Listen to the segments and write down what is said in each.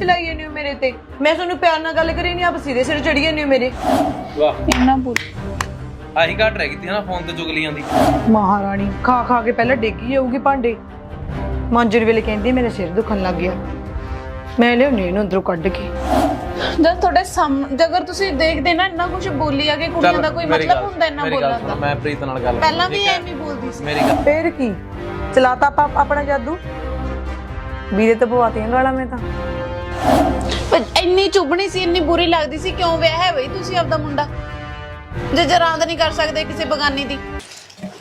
ਚਲਾਈ ਜਾਂਦੇ ਹੋ ਮੇਰੇ ਤੇ? ਮੈਂ ਤੁਹਾਨੂੰ ਪਿਆਰ ਨਾਲ ਗੱਲ ਕਰੀ ਨਹੀਂ ਆਪ ਸਿਰੇ ਸਿਰ ਚੜੀ ਜਾਂਦੇ ਹੋ ਮੇਰੇ। ਵਾਹ। ਇੰਨਾ ਬੋਲ ਆਹੀ ਘਟ ਰਹਿ ਗਈ ਤੀ ਨਾ ਫੋਨ ਤੇ ਚੁਗਲੀਆਂ ਦੀ। ਮਹਾਰਾਣੀ ਖਾ ਖਾ ਕੇ ਪਹਿਲਾਂ ਡੇਗੀ ਜਾਊਗੀ ਭਾਂਡੇ। ਮਾਂਜਰ ਵੇਲੇ ਕਹਿੰਦੀ ਮੇਰੇ ਸਿਰ ਦੁਖਣ ਲੱਗ ਗਿਆ। ਮੈਂ ਲਿਆਉਣੀ ਇਹਨੂੰ ਅੰਦਰੋਂ ਕੱਢ ਕੇ। ਜਦ ਤੁਹਾਡੇ ਸਾਹਮਣੇ ਅਗਰ ਤੁਸੀਂ ਦੇਖਦੇ ਨਾ ਇੰਨਾ ਕੁਝ ਬੋਲੀ ਆ ਕਿ ਕੁੜੀਆਂ ਦਾ ਕੋਈ ਮੇਰੀ ਮਤਲਬ ਗੱਲ- ਹੁੰਦਾ ਇੰਨਾ ਮੇਰੀ ਗੱਲ ਬੋਲਣ ਸੁਣ, ਦਾ? ਮੈਂ ਪ੍ਰੀਤ ਨਾਲ ਗੱਲ ਪਹਿਲਾਂ ਵੀ ਠੀਕ ਹੈ? ਐਵੇਂ ਹੀ ਬੋਲਦੀ ਸੀ। ਮੇਰੀ ਗੱਲ ਫੇਰ ਕੀ? ਚਲਾਤਾ ਆਪਾਂ ਆਪਣਾ ਜਾਦੂ? ਵੀਰੇ ਤੇ ਪਵਾਤੀਆਂ ਗਾਲਾਂ ਮੈਂ ਤਾਂ। ਪਰ ਇੰਨੀ ਚੁੱਭਣੀ ਸੀ, ਇੰਨੀ ਬੁਰੀ ਲੱਗਦੀ ਸੀ, ਕਿਉਂ ਵਿਆਹ ਹੈ ਬਈ ਤੁਸੀਂ ਆਪਦਾ ਮੁੰਡਾ? ਜੇ ਜਰਾਂਦ ਨਹੀਂ ਕਰ ਸਕਦੇ ਕਿਸੇ ਬਗਾਨੀ ਦੀ।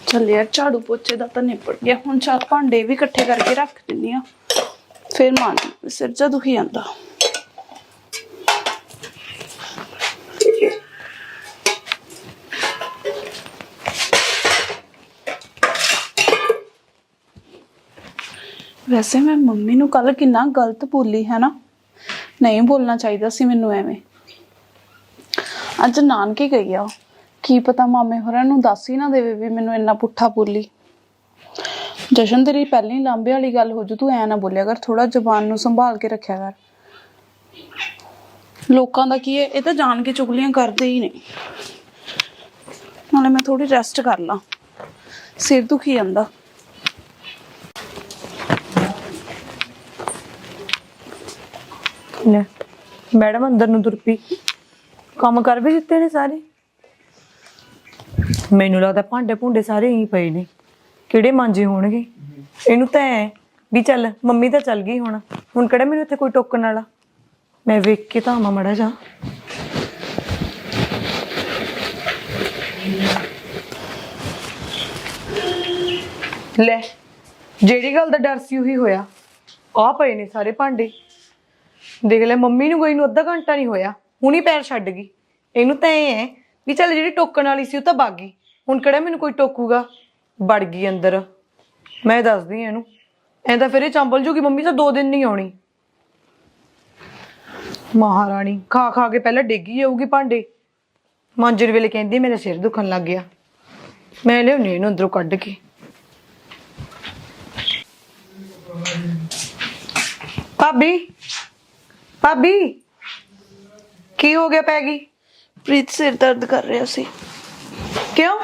ਚੱਲ ਯਾਰ, ਝਾੜੂ ਪੋਚੇ ਦਾ ਤਾਂ ਨਿਪਟ ਗਿਆ। ਹੁਣ ਚਾਰ ਭਾਂਡੇ ਵੀ ਇਕੱਠੇ ਕਰਕੇ ਰੱਖ ਦਿੰਨੀ ਆ ਫਿਰ ਮਾਂ ਸਿਰ ਜਾ ਦੁਖੀ ਜਾਂਦਾ ਵੈਸੇ ਮੈਂ ਮੰਮੀ ਨੂੰ ਕੱਲ ਕਿੰਨਾ ਗਲਤ ਬੋਲੀ, ਹੈ ਨਾ? ਨਹੀਂ ਬੋਲਣਾ ਚਾਹੀਦਾ ਸੀ ਮੈਨੂੰ ਐਵੇਂ। ਅੱਜ ਨਾਨਕੇ ਗਈ ਆ। ਕੀ ਪਤਾ ਮਾਮੇ ਹੋਰਾਂ ਨੂੰ ਦੱਸ ਹੀ ਨਾ ਦੇਵੇ ਵੀ ਮੈਨੂੰ ਇੰਨਾ ਪੁੱਠਾ ਬੋਲੀ। ਜਸ਼ਨ ਤੇਰੀ ਪਹਿਲੀ ਲਾਂਬੇ ਵਾਲੀ ਗੱਲ ਹੋ ਜੂ, ਤੂੰ ਐ ਨਾ ਬੋਲਿਆ ਕਰ ਥੋੜਾ ਜ਼ਬਾਨ ਨੂੰ ਸੰਭਾਲ ਕੇ ਰੱਖਿਆ ਕਰ। ਲੋਕਾਂ ਦਾ ਕੀ ਹੈ ਇਹ ਤਾਂ ਜਾਣ ਕੇ ਚੁਗਲੀਆਂ ਕਰਦੇ ਹੀ ਨੇ। ਨਾਲੇ ਮੈਂ ਥੋੜੀ ਰੈਸਟ ਕਰ ਲਾਂ। ਸਿਰ ਦੁਖੀ ਜਾਂਦਾ। ਲੈ ਮੈਡਮ ਅੰਦਰ ਨੂੰ ਤੁਰ ਪਈ। ਕੰਮ ਕਰ ਵੀ ਦਿੱਤੇ ਨੇ ਸਾਰੇ। ਮੈਨੂੰ ਲੱਗਦਾ ਭਾਂਡੇ ਭੁੰਡੇ ਸਾਰੇ ਹੀ ਪਏ ਨੇ। ਕਿਹੜੇ ਮਾਂਜੇ ਹੋਣਗੇ? ਇਹਨੂੰ ਤਾਂ ਐ ਵੀ ਚੱਲ, ਮੰਮੀ ਤਾਂ ਚੱਲ ਗਈ ਹੁਣ। ਹੁਣ ਕਿਹੜਾ ਮੈਨੂੰ ਇੱਥੇ ਕੋਈ ਟੋਕਣ ਵਾਲਾ? ਮੈਂ ਵੇਖ ਕੇ ਤਾਂ ਆਵਾਂ ਮੜਾ ਜਾ ਲੈ, ਜਿਹੜੀ ਗੱਲ ਦਾ ਡਰ ਸੀ ਉਹੀ ਹੋਇਆ। ਆ ਪਏ ਨੇ ਸਾਰੇ ਭਾਂਡੇ। ਦੇਖ ਲੈ, ਮੰਮੀ ਨੂੰ ਗਈ ਨੂੰ ਅੱਧਾ ਘੰਟਾ ਨਹੀਂ ਹੋਇਆ। ਹੁਣੀ ਪੈਰ ਛੱਡ ਗਈ। ਇਹਨੂੰ ਤਾਂ ਇਹ ਹੈ ਵੀ ਚੱਲ ਜਿਹੜੀ ਟੋਕਣ ਵਾਲੀ ਸੀ ਉਹ ਤਾਂ ਭੱਗ ਗਈ। ਹੁਣ ਕਿਹੜਾ ਮੈਨੂੰ ਕੋਈ ਟੋਕੂਗਾ? ਵੜ ਗਈ ਅੰਦਰ। ਮੈਂ ਦੱਸਦੀ ਇਹਨੂੰ। ਐਂ ਤਾਂ ਫਿਰ ਇਹ ਚੰਬਲ ਜੂਗੀ, ਮੰਮੀ ਤਾਂ ਦੋ ਦਿਨ ਨਹੀਂ ਆਉਣੀ। ਮਹਾਰਾਣੀ, ਖਾ ਖਾ ਕੇ ਪਹਿਲਾਂ ਡੇਗੀ ਜਾਊਗੀ ਭਾਂਡੇ। ਮਾਂਜਰ ਵੇਲੇ ਕਹਿੰਦੀ ਮੇਰਾ ਸਿਰ ਦੁਖਣ ਲੱਗ ਗਿਆ। ਮੈਂ ਲਿਆਉਣੀ ਇਹਨੂੰ ਅੰਦਰੋਂ ਕੱਢ ਕੇ। ਭਾਬੀ ਭਾਬੀ ਕੀ ਹੋ ਗਿਆ ਪੈ ਗਈ ਪ੍ਰੀਤ ਸਿਰ ਦਰਦ ਕਰ ਰਿਹਾ ਸੀ। ਕਿਉਂ?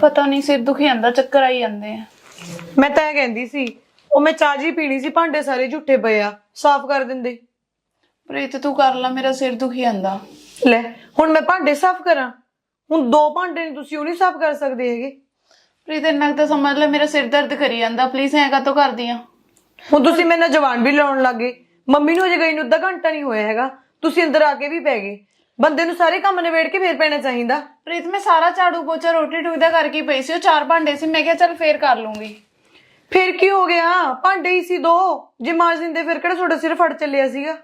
ਪਤਾ ਨਹੀਂ ਸਿਰ ਦੁਖੀ ਜਾਂਦਾ ਚੱਕਰ ਆਈ ਜਾਂਦੇ ਆ। ਮੈਂ ਤਾਂ ਇਹ ਕਹਿੰਦੀ ਸੀ ਉਹ ਮੈਂ ਚਾਹ ਜੀ ਪੀਣੀ ਸੀ ਭਾਂਡੇ ਸਾਰੇ ਝੁੱਠੇ ਪਏ ਆ ਸਾਫ਼ ਕਰ ਦਿੰਦੇ। ਪ੍ਰੀਤ ਤੂੰ ਕਰ ਲੈ ਮੇਰਾ ਸਿਰ ਦੁਖੀ ਜਾਂਦਾ। ਲੈ ਹੁਣ ਮੈਂ ਭਾਂਡੇ ਸਾਫ਼ ਕਰਾਂ। ਹੁਣ ਦੋ ਭਾਂਡੇ ਨਹੀਂ ਤੁਸੀਂ ਉਹ ਨਹੀਂ ਸਾਫ਼ ਕਰ ਸਕਦੇ ਹੈਗੇ। ਪ੍ਰੀਤ ਇੰਨਾ ਕੁ ਤਾਂ ਸਮਝ ਲੈ ਮੇਰਾ ਸਿਰ ਦਰਦ ਕਰੀ ਜਾਂਦਾ। ਪਲੀਜ਼ ਐਂ ਕਾਤੋਂ ਕਰਦੀ ਆ? ਹੁਣ ਤੁਸੀਂ ਮੇਰੇ ਨਾਲ ਜਵਾਨ ਵੀ ਲਾਉਣ ਲੱਗੇ। ਮੰਮੀ ਨੂੰ ਅਜੇ ਗਈ ਨੂੰ ਅੱਧਾ ਘੰਟਾ ਨਹੀਂ ਹੋਇਆ ਹੈਗਾ। ਤੁਸੀਂ ਅੰਦਰ ਆ ਕੇ ਵੀ ਪੈ ਗਏ। ਬੰਦੇ ਨੂੰ ਸਾਰੇ ਕੰਮ ਨਿਬੇੜ ਕੇ ਫੇਰ ਪੈਣਾ ਚਾਹੀਦਾ। ਪ੍ਰੀਤ ਮੈਂ ਸਾਰਾ ਝਾੜੂ ਪੋਚਾ ਰੋਟੀ ਟੁਕ ਦਾ ਕਰਕੇ ਪਈ ਸੀ ਉਹ ਚਾਰ ਭਾਂਡੇ ਸੀ। ਮੈਂ ਕਿਹਾ ਚੱਲ ਫੇਰ ਕਰ ਲੂੰਗੀ। ਫਿਰ ਕੀ ਹੋ ਗਿਆ? ਭਾਂਡੇ ਹੀ ਸੀ ਦੋ। ਜੇ ਮਾਂਜ ਦਿੰਦੇ ਫਿਰ ਕਿਹੜਾ ਤੁਹਾਡਾ ਸਿਰ ਫੜ ਚੱਲਿਆ ਸੀਗਾ?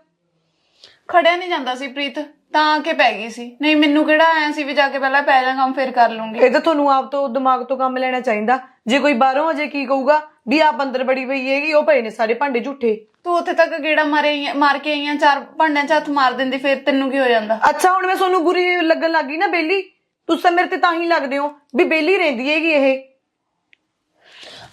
ਖੜਿਆ ਨਹੀਂ ਜਾਂਦਾ ਸੀ ਪ੍ਰੀਤ ਤਾਂ ਆ ਕੇ ਪੈ ਗਈ ਸੀ। ਨਹੀਂ ਮੈਨੂੰ ਕਿਹੜਾ ਆਇਆ ਸੀ ਵੀ ਜਾ ਕੇ ਪਹਿਲਾਂ ਪੈ ਜਾ ਕੰਮ ਫੇਰ ਕਰ ਲੂੰਗੀ। ਇਹ ਤਾਂ ਤੁਹਾਨੂੰ ਆਪ ਤੋਂ ਦਿਮਾਗ ਤੋਂ ਕੰਮ ਲੈਣਾ ਚਾਹੀਦਾ। ਜੇ ਕੋਈ ਬਾਹਰੋਂ ਅਜੇ ਕੀ ਕਹੂਗਾ ਵੀ ਆਪ ਅੰਦਰ ਬੜੀ ਪਈ ਹੈਗੀ ਉਹ ਪਏ ਨੇ ਸਾਰੇ ਭਾਂਡੇ ਝੂਠੇ। ਤੂੰ ਉੱਥੇ ਤੱਕ ਗੇੜਾ ਮਾਰੇ ਆਈ- ਮਾਰ ਕੇ ਆਈਆਂ ਚਾਰ ਭਾਂਡਿਆਂ 'ਚ ਹੱਥ ਮਾਰ ਦਿੰਦੀ ਫੇਰ ਤੈਨੂੰ ਕੀ ਹੋ ਜਾਂਦਾ? ਅੱਛਾ ਹੁਣ ਮੈਂ ਤੁਹਾਨੂੰ ਬੁਰੀ ਲੱਗਣ ਲੱਗੀ ਨਾ ਬੇਲੀ। ਤੁਸੀਂ ਤਾਂ ਮੇਰੇ ਤੇ ਤਾਂ ਹੀ ਲੱਗਦੇ ਹੋ ਵੀ ਬੇਲੀ ਰਹਿੰਦੀ ਹੈਗੀ ਇਹ।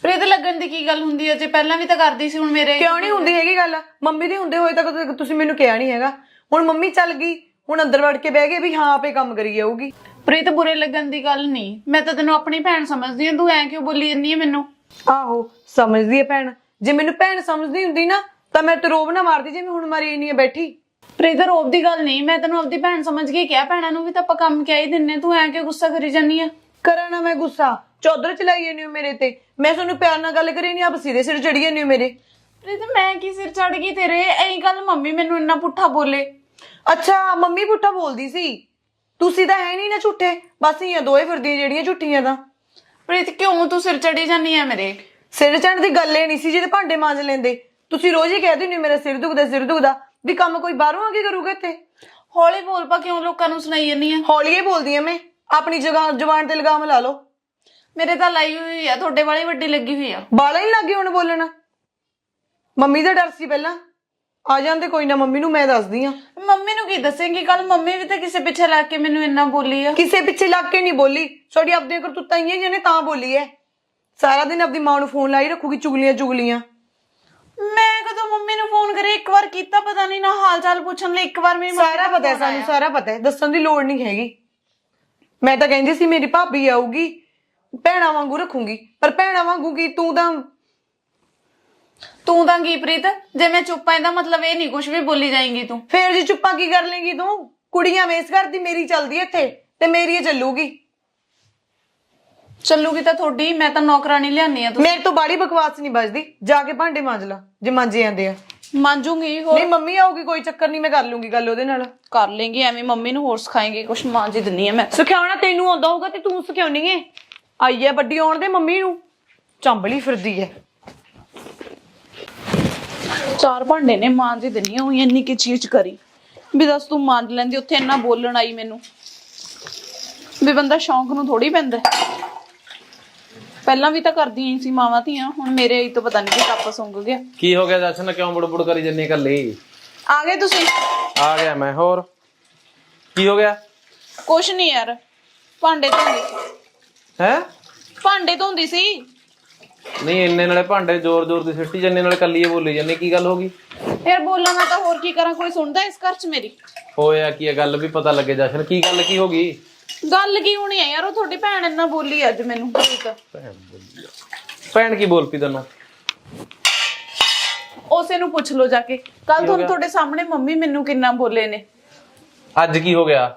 ਪ੍ਰੀਤ ਲੱਗਣ ਦੀ ਕੀ ਗੱਲ ਹੁੰਦੀ ਹੈ? ਜੇ ਪਹਿਲਾਂ ਵੀ ਤਾਂ ਕਰਦੀ ਸੀ ਹੁਣ ਮੇਰੇ ਕਿਉਂ ਨਹੀਂ ਹੁੰਦੀ ਹੈਗੀ ਗੱਲ? ਮੰਮੀ ਦੇ ਹੁੰਦੇ ਹੋਏ ਤਾਂ ਕਦੇ ਤੁਸੀਂ ਮੈਨੂੰ ਕਿਹਾ ਨਹੀਂ ਹੈਗਾ। ਹੁਣ ਮੰਮੀ ਚੱਲ ਗਈ ਹੁਣ ਅੰਦਰ ਵੜ ਕੇ ਬਹਿ ਗਏ ਵੀ ਹਾਂ ਆਪੇ ਕੰਮ ਕਰੀ ਜਾਊਗੀ। ਪ੍ਰੀਤ ਬੁਰੇ ਲੱਗਣ ਦੀ ਗੱਲ ਨਹੀਂ। ਮੈਂ ਤਾਂ ਤੈਨੂੰ ਆਪਣੀ ਭੈਣ ਸਮਝਦੀ ਹਾਂ ਤੂੰ ਐਂ ਕਿਉਂ ਬੋਲੀ ਜੰਨੀ ਹੈ ਮੈਨੂੰ? ਆਹੋ ਸਮਝਦੀ ਹੈ ਭੈਣ। ਜੇ ਮੈਨੂੰ ਭੈਣ ਸਮਝਦੀ ਹੁੰਦੀ ਨਾ ਤਾਂ ਮੈਂ ਤੇ ਰੋਬ ਨਾ ਮਾਰਦੀ ਜਿਵੇਂ ਹੁਣ ਮਾਰੀ ਨਹੀਂ ਬੈਠੀ। ਪ੍ਰੀਤ ਰੋਬ ਦੀ ਗੱਲ ਨਹੀਂ ਮੈਂ ਤੈਨੂੰ ਆਪਦੀ ਭੈਣ ਸਮਝ ਕੇ ਕਿਹਾ ਭੈਣਾਂ ਨੂੰ ਵੀ ਤਾਂ ਆਪਾਂ ਕੰਮ ਕਿਹਾ ਹੀ ਦਿੰਨੇ ਤੂੰ ਐਂ ਕਿਉਂ ਗੁੱਸਾ ਕਰੀ ਜੰਨੀ ਆ? ਕਰਾਂ ਨਾ ਮੈਂ ਗੁੱਸਾ। ਚੌਧਰ ਚਲਾਈ ਜਾਂਦੀ ਹੋ ਮੇਰੇ ਤੇ। ਮੈਂ ਤੁਹਾਨੂੰ ਪਿਆਰ ਨਾਲ ਗੱਲ ਕਰੀ ਨਹੀਂ ਆਪ ਸਿਰੇ ਸਿਰ ਚੜੀ ਜਾਂਦੀ ਹੋ ਮੇਰੇ। ਪ੍ਰੀਤ ਮੈਂ ਕੀ ਸਿਰ ਚੜ ਗਈ ਤੇਰੇ? ਐਂ ਕੱਲ ਮੰਮੀ ਮੈਨੂੰ ਇੰਨਾ ਪੁੱਠਾ ਬੋਲੇ। ਅੱਛਾ ਮੰਮੀ ਪੁੱਠਾ ਬੋਲਦੀ ਸੀ। ਤੁਸੀਂ ਤਾਂ ਹੈ ਨਹੀਂ ਨਾ ਝੂਠੇ। ਬਸ ਇਹ ਦੋਏ ਫਿਰਦੀਆਂ ਜਿਹੜੀਆਂ ਝੂਠੀਆਂ ਤਾਂ। ਪ੍ਰੀਤ ਕਿਉਂ ਤੂੰ ਸਿਰ ਚੜੀ ਜਾਨੀ ਆ ਮੇਰੇ? ਸਿਰ ਚੜਨ ਦੀ ਗੱਲ ਇਹ ਨਹੀਂ ਸੀ ਜਿਹਦੇ ਭਾਂਡੇ ਮਾਂਜ ਲੈਂਦੇ। ਤੁਸੀਂ ਰੋਜ਼ ਹੀ ਕਹਿ ਦਿੰਦੇ ਹੋ ਮੇਰਾ ਸਿਰ ਦੁਖਦਾ ਸਿਰ ਦੁਖਦਾ। ਵੀ ਕੰਮ ਕੋਈ ਬਾਹਰੋਂ ਆ ਕੇ ਕਰੂਗਾ ਇੱਥੇ? ਹੌਲੀ ਬੋਲ ਪਾ ਕਿਉਂ ਲੋਕਾਂ ਨੂੰ ਸੁਣਾਈ ਜੰਨੀ ਆ ਹੌਲੀ ਹੀ ਬੋਲਦੀ ਆ ਮੈਂ। ਆਪਣੀ ਜਗ੍ਹਾ ਜ਼ੁਬਾਨ ਤੇ ਲਗਾਮ ਲਾ ਲਓ। ਮੇਰੇ ਤਾਂ ਲਾਈ ਹੋਈ ਆ ਤੁਹਾਡੇ ਵਾਲੀ ਵੱਡੀ ਲੱਗੀ ਹੋਈ ਆ। ਬਾਲਾ ਹੀ ਲੱਗੇ ਹੁਣ ਬੋਲਣ। ਮੰਮੀ ਦਾ ਡਰ ਸੀ ਪਹਿਲਾਂ। ਆ ਜਾਂਦੇ ਕੋਈ ਨਾ ਮੰਮੀ ਨੂੰ ਮੈਂ ਦੱਸਦੀ ਆ। ਮੰਮੀ ਨੂੰ ਕੀ ਦੱਸੇਂਗੀ? ਕੱਲ ਮੰਮੀ ਵੀ ਤਾਂ ਕਿਸੇ ਪਿੱਛੇ ਲੱਗ ਕੇ ਮੈਨੂੰ ਇੰਨਾ ਬੋਲੀ ਆ। ਕਿਸੇ ਪਿੱਛੇ ਲੱਗ ਕੇ ਨਹੀਂ ਬੋਲੀ। ਤੁਹਾਡੀ ਆਪਣੀਆਂ ਕਰਤੂਤਾਂ ਹੀ ਹੈ ਜਿਹਨੇ ਤਾਂ ਬੋਲੀ ਹੈ ਸਾਰਾ ਦਿਨ ਆਪਣੀ ਮਾਂ ਨੂੰ ਫੋਨ ਲਾਈ ਰੱਖੂਗੀ ਚੁਗਲੀਆਂ ਚੁਗਲੀਆਂ। ਮੈਂ ਕਦੋਂ ਮੰਮੀ ਨੂੰ ਫੋਨ ਕਰੇ? ਇੱਕ ਵਾਰ ਕੀਤਾ ਪਤਾ ਨਹੀਂ ਨਾ ਹਾਲ ਚਾਲ ਪੁੱਛਣ ਲਈ ਇੱਕ ਵਾਰ ਮੇਰੀ ਮੰਮੀ ਸਾਰਾ ਦਾ ਪਤਾ ਹੈ phone ਸਾਨੂੰ ਆਇਆ। ਸਾਰਾ ਪਤਾ ਹੈ ਦੱਸਣ ਦੀ ਲੋੜ ਨਹੀਂ ਹੈਗੀ। ਮੈਂ ਤਾਂ ਕਹਿੰਦੀ ਸੀ ਮੇਰੀ ਭਾਬੀ ਆਊਗੀ ਭੈਣਾ ਵਾਂਗੂ ਰੱਖੂੰਗੀ। ਪਰ ਭੈਣਾ ਵਾਂਗੂ ਕੀ ਤੂੰ ਤਾਂ ਤੂੰ ਤਾਂ ਕੀ ਪ੍ਰੀਤ? ਜੇ ਮੈਂ ਚੁੱਪ ਇਹਦਾ ਮਤਲਬ ਇਹ ਨਹੀਂ ਕੁਝ ਵੀ ਬੋਲੀ ਜਾਏਂਗੀ ਤੂੰ। ਫੇਰ ਜੀ ਚੁੱਪਾ ਕੀ ਕਰ ਲੇਗੀ ਤੂੰ? ਕੁੜੀਆਂ ਵੇਸ ਕਰਦੀ ਮੇਰੀ ਚੱਲਦੀ ਇੱਥੇ ਤੇ ਮੇਰੀ ਇਹ ਚੱਲੂਗੀ। ਚੱਲੂਗੀ ਤਾਂ ਤੁਹਾਡੀ ਮੈਂ ਤਾਂ ਨੌਕਰਾਨੀ ਲਿਆਨੀ ਆ ਤੂੰ ਮੇਰੇ ਤੋਂ ਬਾੜੀ ਬਕਵਾਸ ਨਹੀਂ ਵੱਜਦੀ। ਜਾ ਕੇ ਭਾਂਡੇ ਮਾਂਜ ਲਾ ਜੇ ਮਾਂਜੇ ਜਾਂਦੇ ਆ। ਮੰਜੂਗੀ ਹੋਰ? ਨਹੀਂ ਮੰਮੀ ਆਊਗੀ ਕੋਈ ਚੱਕਰ ਨਹੀਂ ਮੈਂ ਕਰ ਲੂੰਗੀ ਗੱਲ ਉਹਦੇ ਨਾਲ। ਕਰ ਲੇਂਗੀ ਐਵੇਂ ਮੰਮੀ ਨੂੰ ਹੋਰ ਸਿਖਾਏਂਗੇ ਕੁਝ ਮਾਂ ਜੀ ਦਿੰਨੀ ਆ ਮੈਂ ਸਿਖਾਉਣਾ ਤੈਨੂੰ ਆਉਂਦਾ ਹੋਊਗਾ ਤੇ ਤੂੰ ਸਿਖਾਉਣੀ ਏ। ਆਈ ਐ ਵੱਡੀ ਆਉਣ ਦੇ ਮੰਮੀ ਨੂੰ। ਚੰਬਲੀ ਫਿਰਦੀ ਐ ਚਾਰ ਭਾਂਡੇ ਨੇ ਮਾਂ ਜੀ ਦਿੰਨੀ ਹੋਈ ਇੰਨੀ ਕੀ ਚੀਜ਼ ਕਰੀ। ਵੀ ਦੱਸ ਤੂੰ ਮੰਨ ਲੈਂਦੀ ਉੱਥੇ ਇੰਨਾ ਬੋਲਣ ਆਈ ਮੈਨੂੰ। ਵੀ ਬੰਦਾ ਸ਼ੌਂਕ ਨੂੰ ਥੋੜੀ ਪੈਂਦਾ। ਪਹਿਲਾਂ ਵੀ ਤਾਂ ਕਰਦੀਆਂ ਹੀ ਸੀ ਮਾਵਾਂ ਧੀਆਂ ਹੁਣ ਮੇਰੇ ਹੀ ਤੋਂ ਪਤਾ ਨਹੀਂ ਕਿ ਟੱਪ ਸੁੰਗ ਗਿਆ। ਕੀ ਹੋ ਗਿਆ ਜਸ਼ਨ ਕਿਉਂ ਬੁੜਬੁੜ ਕਰੀ ਜੰਨੀ ਇਕੱਲੀ? ਆ ਗਏ ਤੁਸੀਂ? ਆ ਗਿਆ ਮੈਂ ਹੋਰ? ਕੀ ਹੋ ਗਿਆ? ਕੁਛ ਨਹੀਂ ਯਾਰ ਭਾਂਡੇ ਧੋਂਦੀ ਸੀ। ਹੈ? ਭਾਂਡੇ ਧੋਂਦੀ ਸੀ। ਨਹੀਂ ਇੰਨੇ ਨਾਲੇ ਭਾਂਡੇ ਜ਼ੋਰ ਜ਼ੋਰ ਦੀ ਸਿੱਟੀ ਜੰਨੇ ਨਾਲੇ ਕੱਲੀ ਇਹ ਬੋਲੀ ਜੰਨੀ ਕੀ ਗੱਲ ਹੋ ਗਈ? ਯਾਰ ਬੋਲਾਂ ਮੈਂ ਤਾਂ ਹੋਰ ਕੀ ਕਰਾਂ ਕੋਈ ਸੁਣਦਾ ਇਸ ਘਰ 'ਚ ਮੇਰੀ? ਹੋਇਆ ਕੀ ਇਹ ਗੱਲ ਵੀ ਪਤਾ ਲੱਗੇ ਜਸ਼ਨ ਕੀ ਗੱਲ ਕੀ ਹੋ ਗਈ? ਗੱਲ ਕੀ ਹੋਣੀ ਹੈ ਯਾਰ ਉਹ ਤੁਹਾਡੀ ਭੈਣ ਇੰਨਾ ਬੋਲੀ ਅੱਜ ਮੈਨੂੰ ਪ੍ਰੀਤ ਭੈਣ ਕੀ ਬੋਲ ਪਈ ਤੈਨੂੰ? ਉਸੇ ਨੂੰ ਪੁੱਛ ਲਓ ਜਾ ਕੇ। ਕੱਲ ਤੁਹਾਨੂੰ ਤੁਹਾਡੇ ਸਾਹਮਣੇ ਮੰਮੀ ਮੈਨੂੰ ਕਿੰਨਾ ਬੋਲੇ ਨੇ। ਅੱਜ ਕੀ ਹੋ ਗਿਆ?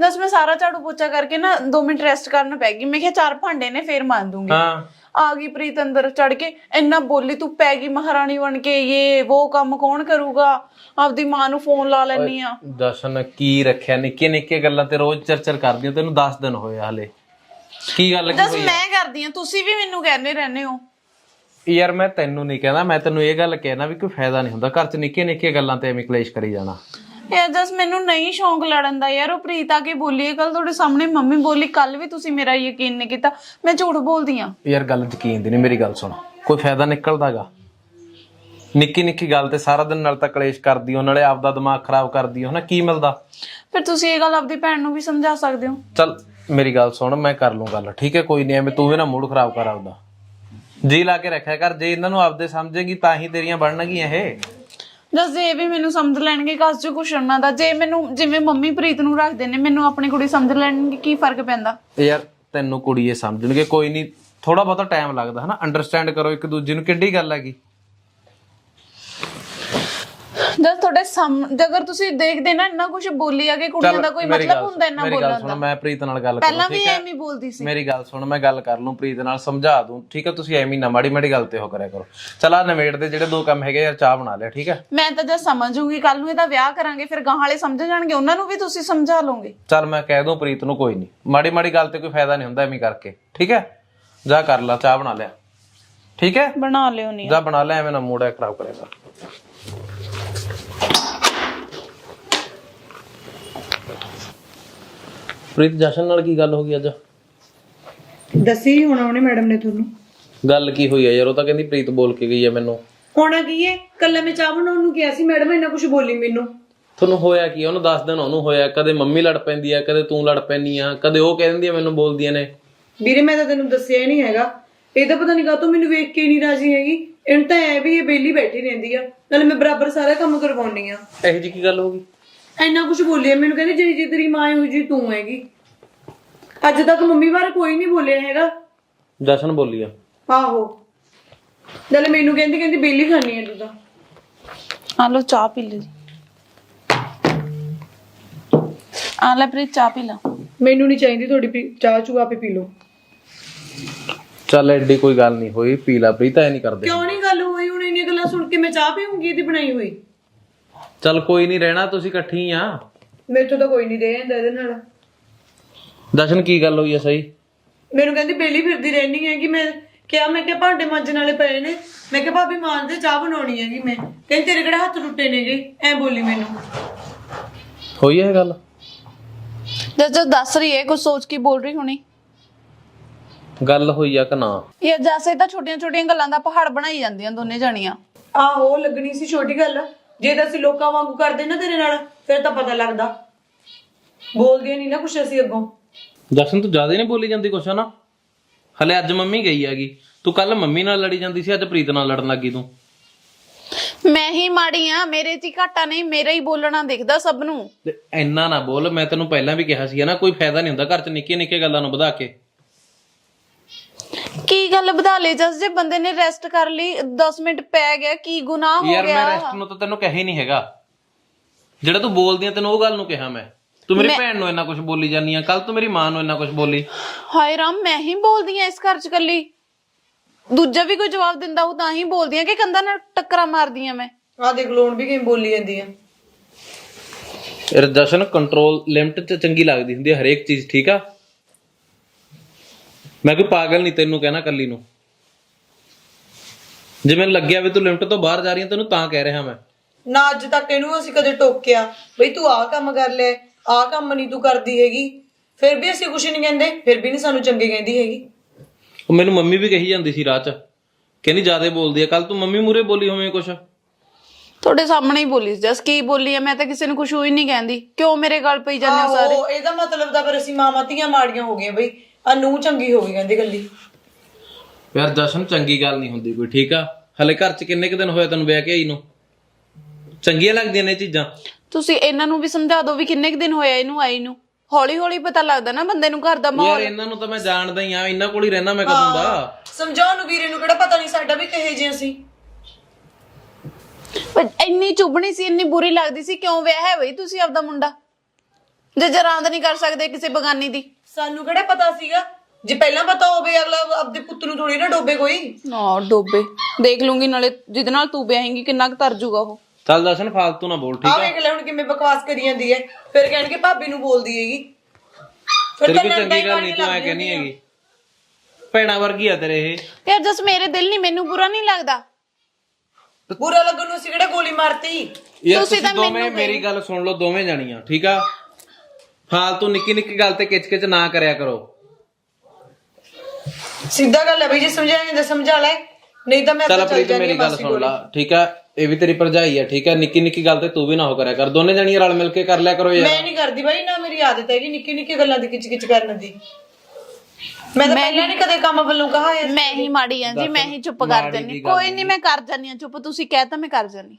ਦੱਸ ਮੈਂ ਸਾਰਾ ਝਾੜੂ ਪੋਚਾ ਕਰਕੇ ਨਾ 2 ਮਿੰਟ ਰੈਸਟ ਕਰਨ ਪੈ ਗਈ। ਮੈਂ ਕਿਹਾ ਚਾਰ ਭਾਂਡੇ ਨੇ ਫੇਰ ਮਾਰ ਦੂੰਗੀ। ਹਾਂ। ਆ ਗਈ ਪ੍ਰੀਤ ਅੰਦਰ ਚੜ ਕੇ ਇੰਨਾ ਬੋਲੀ ਤੂੰ ਪੈ ਗਈ ਮਹਾਰਾਣੀ ਬਣ ਕੇ ਇਹ ਉਹ ਕੰਮ ਕੌਣ ਕਰੂਗਾ? ਆਪਦੀ ਮਾਂ ਨੂੰ ਫੋਨ ਲਾ ਲੈਣੀ ਆ। ਜਸ਼ਨ ਕੀ ਰੱਖਿਆ? ਨਿੱਕੇ ਨਿੱਕੇ ਗੱਲਾਂ ਤੇ ਰੋਜ਼ ਚਰਚਰ ਕਰਦੀ ਆ ਤੈਨੂੰ 10 ਦਿਨ ਹੋਏ ਆ ਹਲੇ। ਕੀ ਗੱਲ ਕੀ ਹੋਈ ਆ? ਮੈਂ ਕਰਦੀ ਆ ਤੁਸੀਂ ਵੀ ਮੈਨੂੰ ਕਹਿੰਦੇ ਰਹਿੰਦੇ ਹੋ। ਯਾਰ ਮੈਂ ਤੈਨੂੰ ਨਹੀਂ ਕਹਿੰਦਾ ਮੈਂ ਤੈਨੂੰ ਇਹ ਗੱਲ ਕਹਿਣਾ ਵੀ ਕੋਈ ਫਾਇਦਾ ਨਹੀਂ ਹੁੰਦਾ ਘਰ 'ਚ ਨਿੱਕੇ ਨਿੱਕੇ ਗੱਲਾਂ ਤੇ ਐਵੇਂ ਕਲੇਸ਼ ਕਰੀ ਜਾਣਾ। ਯਾਰ ਜਸ ਮੈਨੂੰ ਨਹੀਂ ਸ਼ੌਂਕ ਲੜਨ ਦਾ ਯਾਰ ਉਹ ਪ੍ਰੀਤ ਆ ਕੇ ਬੋਲੀ ਕੱਲ ਤੁਹਾਡੇ ਸਾਹਮਣੇ ਮੰਮੀ ਬੋਲੀ ਕੱਲ ਵੀ ਤੁਸੀਂ ਮੇਰਾ ਯਕੀਨ ਨਹੀਂ ਕੀਤਾ ਮੈਂ ਝੂਠ ਬੋਲਦੀ ਆ ਯਾਰ ਗੱਲ ਯਕੀਨ ਦੀ ਨਹੀਂ ਮੇਰੀ ਗੱਲ ਸੁਣ ਕੋਈ ਫਾਇਦਾ ਨਿਕਲਦਾਗਾ? ਨਿੱਕੀ ਨਿੱਕੀ ਗੱਲ ਤੇ ਸਾਰਾ ਦਿਨ ਨਾਲ ਤਾਂ ਕਲੇਸ਼ ਕਰਦੀ ਹੋ ਨਾਲੇ ਆਪਦਾ ਦਿਮਾਗ ਖਰਾਬ ਕਰਦੀ ਹੋ ਕੀ ਮਿਲਦਾ? ਫਿਰ ਤੁਸੀਂ ਇਹ ਗੱਲ ਆਪਦੀ ਭੈਣ ਨੂੰ ਵੀ ਸਮਝਾ ਸਕਦੇ ਹੋ। ਚੱਲ ਮੇਰੀ ਗੱਲ ਸੁਣ ਮੈਂ ਕਰ ਲੂੰ ਗੱਲ ਠੀਕ ਹੈ? ਕੋਈ ਨਹੀਂ ਐਵੇਂ ਤੂੰ ਵੀ ਨਾ ਮੂਡ ਖਰਾਬ ਕਰ ਆਪਦਾ। ਜੀ ਲਾ ਕੇ ਰੱਖਿਆ ਕਰ ਜੇ ਇਹਨਾਂ ਨੂੰ ਆਪਦੇ ਸਮਝੇਗੀ ਤਾਂ ਹੀ ਤੇਰੀਆਂ ਬਣਨਗੀਆਂ ਇਹ। ਜਸ ਜੇ ਵੀ ਮੈਨੂੰ ਸਮਝ ਲੈਣਗੇ ਕਸ ਚ ਕੁਛ ਉਹਨਾਂ ਦਾ, ਜੇ ਮੈਨੂੰ, ਜਿਵੇਂ ਮੰਮੀ ਪ੍ਰੀਤ ਨੂੰ ਰੱਖਦੇ ਨੇ, ਮੈਨੂੰ ਆਪਣੀ ਕੁੜੀ ਸਮਝ ਲੈਣਗੇ ਕੀ ਫ਼ਰਕ ਪੈਂਦਾ? ਯਾਰ ਤੈਨੂੰ ਕੁੜੀ ਇਹ ਸਮਝਣਗੇ, ਕੋਈ ਨਹੀਂ ਥੋੜਾ ਬਹੁਤਾ ਟਾਈਮ ਲੱਗਦਾ ਹਨਾ ਅੰਡਰਸਟੈਂਡ ਕਰੋ ਇੱਕ ਦੂਜੇ ਨੂੰ ਕਿੱਡੀ ਗੱਲ ਹੈਗੀ। ਜਦ ਤੁਹਾਡੇ ਸਾਹਮ- ਜੇ ਅਗਰ ਤੁਸੀਂ ਦੇਖਦੇ ਨਾ ਇੰਨਾ ਕੁਝ ਬੋਲੀ ਆ ਕਿ ਕੁੜੀਆਂ ਦਾ ਕੋਈ ਮਤਲਬ ਹੁੰਦਾ ਇੰਨਾ ਮੇਰੀ ਗੱਲ ਬੋਲਣ ਸੁਣ ਦਾ? ਮੈਂ ਪ੍ਰੀਤ ਨਾਲ ਗੱਲ ਪਹਿਲਾਂ ਕਰੂੰ ਵੀ ਠੀਕ ਹੈ? ਐਵੇਂ ਹੀ ਬੋਲਦੀ ਸੀ। ਮੇਰੀ ਗੱਲ ਸੁਣ ਮੈਂ ਗੱਲ ਕਰ ਲੂੰ ਪ੍ਰੀਤ ਨਾਲ ਸਮਝਾ ਦੂੰ ਠੀਕ ਹੈ? ਤੁਸੀਂ ਐਵੇਂ ਹੀ ਨਾ ਮਾੜੀ ਮਾੜੀ ਗੱਲ ਤੇ ਉਹ ਕਰਿਆ ਕਰੋ। ਚਲਾ ਨਵੇੜ ਦੇ ਜਿਹੜੇ ਦੋ ਕੰਮ ਹੈਗੇ ਯਾਰ ਚਾਹ ਬਣਾ ਲਿਆ ਠੀਕ ਹੈ? ਮੈਂ ਤਾਂ ਜਦ ਸਮਝੂਗੀ ਕੱਲ ਨੂੰ ਇਹਦਾ ਵਿਆਹ ਕਰਾਂਗੇ ਫਿਰ ਗਾਂ ਵਾਲੇ ਸਮਝ ਜਾਣਗੇ ਉਹਨਾਂ ਨੂੰ ਵੀ ਤੁਸੀਂ ਸਮਝਾ ਲਓਗੇ। ਚੱਲ ਮੈਂ ਕਹਿ ਦੂੰ ਪ੍ਰੀਤ ਨੂੰ ਕੋਈ ਨਹੀਂ। ਮਾੜੀ ਮਾੜੀ ਗੱਲ ਤੇ ਕੋਈ ਫਾਇਦਾ ਨਹੀਂ ਹੁੰਦਾ ਐਵੇਂ ਕਰਕੇ ਠੀਕ ਹੈ? ਜਾ ਕਰ ਲਾ ਚਾਹ ਬਣਾ ਲਿਆ। ਠੀਕ ਹੈ? ਬਣਾ ਲਿਓ ਨਹੀਂ ਜਾ ਬਣਾ ਲੈ ਐਵੇਂ ਨਾ ਮੂਡ ਖਰਾਬ ਕਰਿਆ ਪ੍ਰੀਤ ਜਸ਼ਨ ਨਾਲ ਕੀ ਗੱਲ ਹੋ ਗਈ ਅੱਜ? ਦੱਸੀ ਹੁਣ ਉਹਨੇ ਮੈਡਮ ਨੇ ਤੁਹਾਨੂੰ। ਗੱਲ ਕੀ ਹੋਈ ਹੈ ਯਾਰ? ਉਹ ਤਾਂ ਕਹਿੰਦੀ ਪ੍ਰੀਤ ਬੋਲ ਕੇ ਗਈ ਹੈ ਮੈਨੂੰ। ਹੋਣਾ ਕੀ ਏ? ਕੱਲਾ ਮੈਂ ਚਾਹ ਬਣਾਉਣ ਨੂੰ ਕਿਹਾ ਸੀ ਮੈਡਮ ਇੰਨਾ ਕੁਝ ਬੋਲੀ ਮੈਨੂੰ। ਤੁਹਾਨੂੰ ਹੋਇਆ ਕੀ ਉਹਨੂੰ 10 ਦਿਨ ਉਹਨੂੰ ਹੋਇਆ। ਕਦੇ ਮੰਮੀ ਲੜ ਪੈਂਦੀ ਆ ਕਦੇ ਤੂੰ ਲੜ ਪੈਂਦੀ ਆ ਕਦੇ ਉਹ ਕਹਿ ਦਿੰਦੀ ਆ ਮੈਨੂੰ ਬੋਲਦੀਆਂ ਨੇ। ਵੀਰੇ ਮੈਂ ਤਾਂ ਤੈਨੂੰ ਦੱਸਿਆ ਹੀ ਨਹੀਂ ਹੈਗਾ। ਇਹ ਤਾਂ ਪਤਾ ਨਹੀਂ ਕਾਹਤੋਂ ਮੈਨੂੰ ਵੇਖ ਕੇ ਨਹੀਂ ਰਾਜੀ ਹੈਗੀ। ਇਹਨੂੰ ਤਾਂ ਐ ਵੀ ਇਹ ਬੇਲੀ ਬੈਠੀ ਰਹਿੰਦੀ ਆ। ਨਾਲੇ ਮੈਂ ਬਰਾਬਰ ਸਾਰਾ ਕੰਮ ਕਰਵਾਉਣੀ ਆ। ਇਹੋ ਜੀ ਕੀ ਗੱਲ ਹੋ ਗਈ? ਇੰਨਾ ਕੁਝ ਬੋਲਿਆ ਮੈਨੂੰ ਕਹਿੰਦੀ ਜਿਹੜੀ ਜੀ ਤੇਰੀ ਮਾਂ ਹੋਈ ਜੀ ਤੂੰ ਹੈਗੀ। ਅੱਜ ਤੱਕ ਮੰਮੀ ਬਾਰੇ ਕੋਈ ਨਹੀਂ ਬੋਲਿਆ ਹੈਗਾ। ਜਸ਼ਨ ਬੋਲੀ ਆ। ਆਹੋ। ਨਾਲੇ ਮੈਨੂੰ ਕਹਿੰਦੀ ਕਹਿੰਦੀ ਬੇਲੀ ਖਾਣੀ ਹੈ ਤੂੰ ਤਾਂ। ਆ ਲਓ ਚਾਹ ਪੀ ਲੈ ਜੀ। ਆ ਲੈ ਪ੍ਰੀਤ ਚਾਹ ਪੀ ਲਾ। ਮੈਨੂੰ ਨਹੀਂ ਚਾਹੀਦੀ ਤੁਹਾਡੀ ਪੀ- ਚਾਹ ਚੂ ਆਪੇ ਪੀ ਲਓ। ਚੱਲ ਐਡੀ ਕੋਈ ਗੱਲ ਨਹੀਂ ਹੋਈ ਪੀ ਲਾ ਪ੍ਰੀਤ ਐ ਨਹੀਂ ਕਰਦੇ। ਕਿਉਂ ਨਹੀਂ ਗੱਲ ਹੋਈ? ਹੁਣ ਇੰਨੀਆਂ ਗੱਲਾਂ ਸੁਣ ਕੇ ਮੈਂ ਚਾਹ ਪੀਉਂਗੀ ਇਹਦੀ ਬਣਾਈ ਹੋਈ। ਚੱਲ ਕੋਈ ਨਹੀਂ ਰਹਿਣਾ ਤੁਸੀਂ ਇਕੱਠੀ ਆ। ਮੇਰੇ ਤੋਂ ਤਾਂ ਕੋਈ ਨਹੀਂ ਦੇ ਜਾਂਦਾ ਇਹਦੇ ਨਾਲ। ਜਸ਼ਨ ਕੀ ਗੱਲ ਹੋਈ ਆ ਸਹੀ? ਮੈਨੂੰ ਕਹਿੰਦੀ ਬੇਲੀ ਫਿਰਦੀ ਰਹਿਣੀ ਹੈ ਕਿ ਮੈਂ ਕਿਹਾ ਮੈਂ ਕਿਹਾ ਭਾਂਡੇ ਮਾਂਜਣ ਵਾਲੇ ਪਏ ਨੇ। ਮੈਂ ਕਿਹਾ ਭਾਬੀ ਮਾਂਜ ਦੇ ਚਾਹ ਬਣਾਉਣੀ ਹੈਗੀ ਮੈਂ। ਕਹਿੰਦੀ ਤੇਰੇ ਕਿਹੜੇ ਹੱਥ ਟੁੱਟੇ ਨੇਗੇ ਐ ਬੋਲੀ ਮੈਨੂੰ। ਹੋਈ ਇਹ ਗੱਲ? ਜਦ ਜਦ ਦੱਸ ਰਹੀ ਹੈ ਕੁਝ ਸੋਚ ਕੇ ਬੋਲ ਰਹੀ ਹੋਣੀ? ਗੱਲ ਹੋਈ ਆ ਕਿ ਨਾ? ਇਹ ਜੈਸੇ ਤਾਂ ਛੋਟੀਆਂ ਛੋਟੀਆਂ ਗੱਲਾਂ ਦਾ ਪਹਾੜ ਬਣਾਈ ਜਾਂਦੀਆਂ ਦੋਨੇ ਜਾਣੀਆਂ। ਆਹੋ ਲੱਗਣੀ ਸੀ ਛੋਟੀ ਗੱਲ। ਜੇ ਤਾਂ ਅਸੀਂ ਲੋਕਾਂ ਵਾਂਗੂ ਕਰਦੇ ਨਾ ਤੇਰੇ ਨਾਲ ਫਿਰ ਤਾਂ ਪਤਾ ਲੱਗਦਾ। ਬੋਲਦੇ ਨਹੀਂ ਨਾ ਕੁਛ ਅਸੀਂ ਅੱਗੋਂ। ਜਸ਼ਨ ਤੂੰ ਜ਼ਿਆਦਾ ਹੀ ਨਹੀਂ ਬੋਲੀ ਜਾਂਦੀ ਕੁਛ ਨਾ ਹਲੇ ਅੱਜ ਮੰਮੀ ਗਈ ਹੈਗੀ। ਤੂੰ ਕੱਲ ਮੰਮੀ ਨਾਲ ਲੜੀ ਜਾਂਦੀ ਸੀ ਅੱਜ ਪ੍ਰੀਤ ਨਾਲ ਲੜਨ ਲੱਗੀ ਤੂੰ। ਮੈਂ ਹੀ ਮਾੜੀ ਆ ਮੇਰੇ 'ਚ ਹੀ ਘਾਟਾ ਨਹੀਂ ਮੇਰਾ ਹੀ ਬੋਲਣਾ ਦਿਖਦਾ ਸਭ ਨੂੰ। ਤੇ ਇੰਨਾ ਨਾ ਬੋਲ ਮੈਂ ਤੈਨੂੰ ਪਹਿਲਾਂ ਵੀ ਕਿਹਾ ਸੀ ਨਾ ਕੋਈ ਫਾਇਦਾ ਨਹੀਂ ਹੁੰਦਾ ਘਰ 'ਚ ਨਿੱਕੀਆਂ ਨਿੱਕੀਆਂ ਗੱਲਾਂ ਨੂੰ ਵਧਾ ਕੇ। ਕੀ ਗੱਲ ਵਧਾ ਲਈ ਜਸ? ਜੇ ਬੰਦੇ ਨੇ ਰੈਸਟ ਕਰ ਲਈ 10 ਮਿੰਟ ਪੈ ਗਿਆ ਕੀ ਗੁਨਾਹ ਹੋ ਯਾਰ ਮੈਂ ਗਿਆ? ਰੈਸਟ ਨੂੰ ਤਾਂ ਤੈਨੂੰ ਕਹਿ ਹੀ ਨਹੀਂ ਹੈਗਾ। ਜਿਹੜਾ ਤੂੰ ਬੋਲਦੀ ਆ ਤੈਨੂੰ ਉਹ ਗੱਲ ਨੂੰ ਕਿਹਾ ਮੈਂ। ਤੂੰ ਮੇਰੀ ਭੈਣ ਨੂੰ ਇੰਨਾ ਕੁਝ ਬੋਲੀ ਜਾਂਦੀ ਆ ਕੱਲ ਤੂੰ ਮੇਰੀ ਮਾਂ ਨੂੰ ਇੰਨਾ ਕੁਝ ਬੋਲੀ। ਹਾਏ ਰਾਮ ਮੈਂ ਹੀ ਬੋਲਦੀ ਆ ਇਸ ਘਰ 'ਚ ਕੱਲੀ ਦੂਜਾ ਵੀ ਕੋਈ ਜਵਾਬ ਦਿੰਦਾ ਉਹ ਤਾਂ ਹੀ ਬੋਲਦੀ ਆ ਕਿ ਕੰਧਾਂ ਨਾਲ ਟੱਕਰਾਂ ਮਾਰਦੀ ਆ ਮੈਂ। ਆ ਦੇਖ ਲੋਨ ਵੀ ਕਿਵੇਂ ਬੋਲੀ ਜਾਂਦੀ ਆ। ਯਾਰ ਜਸ਼ਨ ਕੰਟਰੋਲ ਲਿਮਟ 'ਚ ਚੰਗੀ ਲੱਗਦੀ ਹੁੰਦੀ ਹੈ ਹਰੇਕ ਚੀਜ਼ ਠੀਕ ਆ? ਮੈਂ ਕੋਈ ਪਾਗਲ ਨਹੀਂ ਤੈਨੂੰ ਕਹਿਣਾ ਕੱਲੀ ਨੂੰ। ਜੇ ਮੈਨੂੰ ਲੱਗਿਆ ਵੀ ਤੂੰ ਲਿਮਟ ਤੋਂ ਬਾਹਰ ਜਾ ਰਹੀ ਹੈ ਤੈਨੂੰ ਤਾਂ ਕਹਿ ਰਿਹਾ ਮੈਂ। ਨਾ ਅੱਜ ਤੱਕ ਇਹਨੂੰ ਅਸੀਂ ਕਦੇ ਟੋਕਿਆ। ਬਈ ਤੂੰ ਆਹ ਕੰਮ ਕਰ ਲੈ ਆਹ ਕੰਮ ਨਹੀਂ ਤੂੰ ਕਰਦੀ ਹੈਗੀ। ਫਿਰ ਵੀ ਅਸੀਂ ਕੁਛ ਨਹੀਂ ਕਹਿੰਦੇ ਫਿਰ ਵੀ ਨਹੀਂ ਸਾਨੂੰ ਚੰਗੇ ਕਹਿੰਦੀ ਹੈਗੀ। ਉਹ ਮੈਨੂੰ ਮੰਮੀ ਵੀ ਕਹੀ ਜਾਂਦੀ ਸੀ ਰਾਹ 'ਚ ਕਹਿੰਦੀ ਜਿਆਦੇ ਬੋਲਦੀ ਆ। ਕੱਲ ਤੂੰ ਮੰਮੀ ਮੂਰੇ ਬੋਲੀ ਹੋਵੇਂ ਕੁਛ? ਤੁਹਾਡੇ ਸਾਹਮਣੇ ਹੀ ਬੋਲੀ ਜਸ ਕੀ ਬੋਲੀ ਆ ਮੈਂ ਤਾਂ ਕਿਸੇ ਨੂੰ ਕੁਝ ਹੋਈ ਨਹੀਂ ਕਹਿੰਦੀ। ਕਿਉਂ ਮੇਰੇ ਗੱਲ ਪਈ ਜਾਂਦੇ ਹੋ ਸਾਰੇ? ਆਹੋ ਇਹਦਾ ਮਤਲਬ ਤਾਂ ਫਿਰ ਅਸੀਂ ਮਾਵਾਂ ਧੀਆਂ ਮਾੜੀਆਂ ਹੋ ਗਈਆਂ ਬਈ। ਆ ਨੂੰ ਚੰਗੀ ਹੋ ਗਈ ਕਹਿੰਦੇ ਗੱਲੀ ਯਾਰ ਜਸ਼ਨ ਚੰਗੀ ਗੱਲ ਨਹੀਂ ਹੁੰਦੀ ਕੋਈ ਠੀਕ ਆ? ਹਲੇ ਘਰ 'ਚ ਕਿੰਨੇ ਕੁ ਦਿਨ ਹੋਏ ਤੈਨੂੰ ਵਿਆਹ ਕੇ ਆਈ ਨੂੰ? ਚੰਗੀਆਂ ਲੱਗਦੀਆਂ ਨੇ ਇਹ ਚੀਜ਼ਾਂ। ਤੁਸੀਂ ਇਹਨਾਂ ਨੂੰ ਵੀ ਸਮਝਾ ਦਿਓ ਵੀ ਕਿੰਨੇ ਕੁ ਦਿਨ ਹੋਇਆ ਇਹਨੂੰ ਆਈ ਨੂੰ। ਹੌਲੀ ਹੌਲੀ ਪਤਾ ਲੱਗਦਾ ਨਾ ਬੰਦੇ ਨੂੰ ਘਰ ਦਾ ਯਾਰ ਮਾਹੌਲ ਇਹਨਾਂ ਨੂੰ ਤਾਂ ਮੈਂ ਜਾਣਦਾ ਹੀ ਆ ਇਹਨਾਂ ਕੋਲ ਹੀ ਰਹਿਣਾ ਮੈਂ ਕਦੋਂ ਦਾ। ਸਮਝਾਉਣ ਨੂੰ ਵੀਰੇ ਨੂੰ ਕਿਹੜਾ ਪਤਾ ਨਹੀਂ ਸਾਡਾ ਵੀ ਕਹੇ ਜੇ ਅਸੀਂ। ਪਰ ਇੰਨੀ ਚੁੱਭਣੀ ਸੀ ਇੰਨੀ ਬੁਰੀ ਲੱਗਦੀ ਸੀ ਕਿਉਂ ਵਿਆਹ ਹੈ ਬਈ ਤੁਸੀਂ ਆਪਦਾ ਮੁੰਡਾ? ਜੇ ਜਰਾਂਦ ਨਹੀਂ ਕਰ ਸਕਦੇ ਕਿਸੇ ਬਗਾਨੀ ਦੀ। ਸਾਨੂੰ ਕਿਹੜਾ ਪਤਾ ਸੀਗਾ? ਜੇ ਪਹਿਲਾਂ ਪਤਾ ਹੋਵੇ ਅਗਲਾ ਆਪਦੇ ਪੁੱਤ ਨੂੰ ਥੋੜੀ ਨਾ ਡੋਬੇ ਕੋਈ। ਨਾ ਡੋਬੇ। ਦੇਖ ਲੂੰਗੀ ਨਾਲੇ ਜਿਹਦੇ ਨਾਲ ਤੂੰ ਵਿਆਹੇਂਗੀ ਕਿੰਨਾ ਕੁ ਤਰ ਜੂਗਾ ਉਹ। ਚੱਲ ਜਸ਼ਨ ਫਾਲਤੂ ਨਾ ਬੋਲ ਠੀਕ ਆ ਆ? ਵੇਖ ਲੈ ਹੁਣ ਕਿਵੇਂ ਬਕਵਾਸ ਕਰੀ ਜਾਂਦੀ ਹੈ ਫਿਰ ਕਹਿਣਗੇ ਭਾਬੀ ਨੂੰ ਬੋਲਦੀ ਹੈਗੀ। ਫਿਰ ਤੇਰੀ ਤਾਂ ਕੋਈ ਚੰਗੀ ਹੀ ਗੱਲ ਨਹੀਂ ਤੂੰ ਐ ਕਹਿਨੀ। ਹੈਗੀ। ਭੈਣਾ ਵਰਗੀ ਆ ਤੇਰੇ ਇਹ। ਯਾਰ ਜਸ ਮੇਰੇ ਦਿਲ ਨਹੀਂ ਮੈਨੂੰ ਬੁਰਾ ਨਹੀਂ ਲੱਗਦਾ। ਬੁਰਾ ਲੱਗਣ ਨੂੰ ਅਸੀਂ ਕਿਹੜਾ ਗੋਲੀ ਮਾਰਤੀ? ਯਾਰ ਤੁਸੀਂ ਦੋਵੇਂ ਮੈਨੂੰ ਮੇਰੀ ਗੱਲ ਸੁਣ ਲਓ ਦੋਵੇਂ ਜਾਣੀਆਂ ਠੀਕ ਆ? ਫਾਲਤੂ ਨਿੱਕੀ ਨਿੱਕੀ ਗੱਲ ਤੇ ਕਿਚ ਕਿਚ ਨਾ ਕਰਿਆ ਕਰੋ। ਸਿੱਧਾ ਗੱਲ ਹੈ ਬਈ ਜੇ ਸਮਝਾਏਂਗੇ ਤਾਂ ਸਮਝਾ ਲੈ। ਨਹੀਂ ਤਾਂ ਮੈਂ ਚੱਲ ਤਾਂ ਪ੍ਰੀਤ ਜਾਣੀ ਮੇਰੀ ਗੱਲ ਸੁਣ ਲਾ। ਠੀਕ ਆ ਇਹ ਵੀ ਤੇਰੀ ਭਰਜਾਈ ਆ ਠੀਕ ਆ ਨਿੱਕੀ ਨਿੱਕੀ ਗੱਲ ਤੇ ਤੂੰ ਵੀ ਨਾ ਹੋ ਕਰਿਆ ਕਰ। ਦੋਨੇ ਜਾਣੀਆਂ ਰਲ ਮਿਲ ਕੇ ਕਰ ਲਿਆ ਕਰੋ ਯਾਰ। ਮੈਂ ਨਹੀਂ ਕਰਦੀ ਬਾਈ ਨਾ ਮੇਰੀ ਆਦਤ ਹੈਗੀ ਨਿੱਕੀ ਨਿੱਕੀ ਗੱਲਾਂ ਦੀ ਕਿਚ ਕਿਚ ਕਰਨ ਦੀ। ਮੈਂ ਤਾਂ ਪਹਿਲਾਂ ਨਹੀਂ ਕਦੇ ਕੰਮ ਵੱਲੋਂ ਕਹਾ ਹੈ। ਮੈਂ ਹੀ ਮਾੜੀ ਆਂ ਜੀ ਮੈਂ ਹੀ ਚੁੱਪ ਕਰ ਦਿੰਨੀ ਕੋਈ ਨਹੀਂ ਮੈਂ ਕਰ ਜਾਨੀ ਆ ਚੁੱਪ ਤੁਸੀਂ ਕਹਿ ਤਾਂ ਮੈਂ ਕਰ ਜਾਨੀ।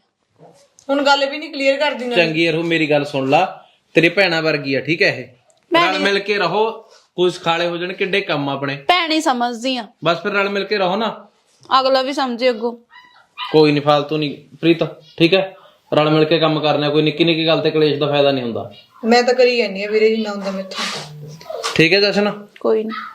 ਹੁਣ ਗੱਲ ਵੀ ਨਹੀਂ ਕਲੀਅਰ ਕਰਦੀ ਨਾ ਚੰਗੀ ਰਹੋ ਮੇਰੀ ਗੱਲ ਸੁਣ ਲਾ। ਤੇਰੀ ਭੈਣਾ ਵਰਗੀ ਆ ਠੀਕ ਹੈ ਇਹ? ਰਲ ਮਿਲ ਕੇ ਰਹੋ ਕੋਈ ਸਖਾਲੇ ਹੋ ਜਾਣ ਕਿੱਡੇ ਕੰਮ ਆਪਣੇ। ਭੈਣ ਹੀ ਸਮਝਦੀ ਆ। ਬਸ ਫਿਰ ਰਲ ਮਿਲ ਕੇ ਰਹੋ ਨਾ। ਅਗਲਾ ਵੀ ਸਮਝੇ ਅੱਗੋਂ। ਕੋਈ ਨਹੀਂ ਫਾਲਤੂ ਨਹੀਂ ਪ੍ਰੀਤ ਠੀਕ ਹੈ? ਰਲ ਮਿਲ ਕੇ ਕੰਮ ਕਰਨਾ ਕੋਈ ਨਿੱਕੀ ਨਿੱਕੀ ਗੱਲ ਤੇ ਕਲੇਸ਼ ਦਾ ਫਾਇਦਾ ਨਹੀਂ ਹੁੰਦਾ। ਮੈਂ ਤਾਂ ਕਰੀ ਜਾਂਦੀ ਆ ਵੀਰੇ ਜਿੰਨਾ ਹੁੰਦਾ ਮੈਥੋਂ। ਠੀਕ ਹੈ ਜਸ਼ਨ? ਕੋਈ ਨਹੀਂ